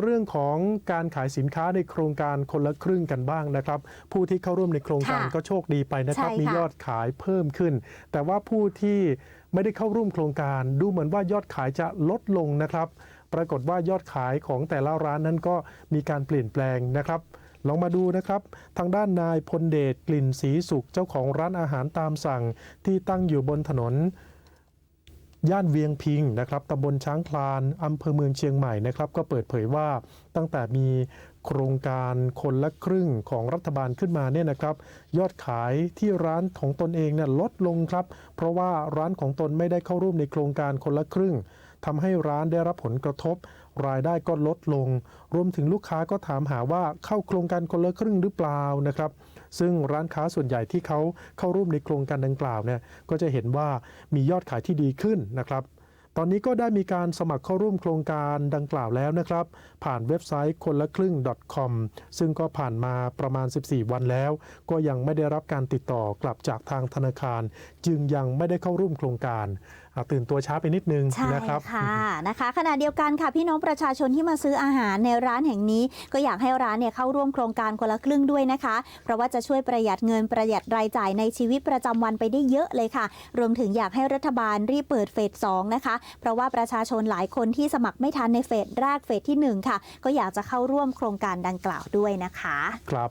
เรื่องของการขายสินค้าในโครงการคนละครึ่งกันบ้างนะครับ ผู้ที่เข้าร่วมในโครงการค่ะก็โชคดีไปนะครับ ใช่ค่ะ มียอดขายเพิ่มขึ้น แต่ว่าผู้ที่ไม่ได้เข้าร่วมโครงการ ดูเหมือนว่ายอดขายจะลดลงนะครับ ปรากฏว่ายอดขายของแต่ละร้านนั้นก็มีการเปลี่ยนแปลงนะครับ ลองมาดูนะครับ ทางด้านนายพลเดชกลิ่นสีสุขเจ้าของร้านอาหารตามสั่ง ที่ตั้งอยู่บนถนน ย่านเวียงพิงนะครับตำบลช้างคลานอำเภอเมืองเชียงใหม่นะครับก็เปิดเผยว่าตั้งแต่มีโครงการคนละครึ่งของรัฐบาลขึ้นมาเนี่ยนะครับ ยอดขายที่ร้านของตนเองเนี่ยลดลงครับ เพราะว่าร้านของตนไม่ได้เข้าร่วมในโครงการคนละครึ่งทำให้ร้านได้รับผลกระทบ รายได้ก็ลดลง รวมถึงลูกค้าก็ถามหาว่าเข้าโครงการคนละครึ่งหรือเปล่านะครับ ซึ่งร้านค้าส่วนใหญ่ที่เขาเข้าร่วมในโครงการดังกล่าวเนี่ยก็จะเห็นว่ามียอดขายที่ดีขึ้นนะครับ ตอนนี้ก็ได้มีการสมัครเข้าร่วมโครงการดังกล่าวแล้วนะครับ ผ่านเว็บไซต์คนละครึ่ง .com ซึ่งก็ผ่านมาประมาณ 14 วันแล้ว ก็ยังไม่ได้รับการติดต่อกลับจากทางธนาคาร จึงยังไม่ได้เข้าร่วมโครงการอะตื่นตัวช้าไปนิดนึงใช่นะครับค่ะนะคะ ขณะเดียวกันค่ะพี่น้องประชาชนที่มาซื้ออาหารในร้านแห่งนี้ ก็อยากให้ร้านเนี่ยเข้าร่วมโครงการคนละครึ่งด้วยนะคะ เพราะว่าจะช่วยประหยัดเงินประหยัดรายจ่ายในชีวิตประจำวันไปได้เยอะเลยค่ะ รวมถึงอยากให้รัฐบาลรีบเปิดเฟส2นะคะเพราะว่าประชาชนหลายคนที่สมัครไม่ทันในเฟสแรกเฟสที่หนึ่งค่ะ ก็อยากจะเข้าร่วมโครงการดังกล่าวด้วยนะคะ ครับ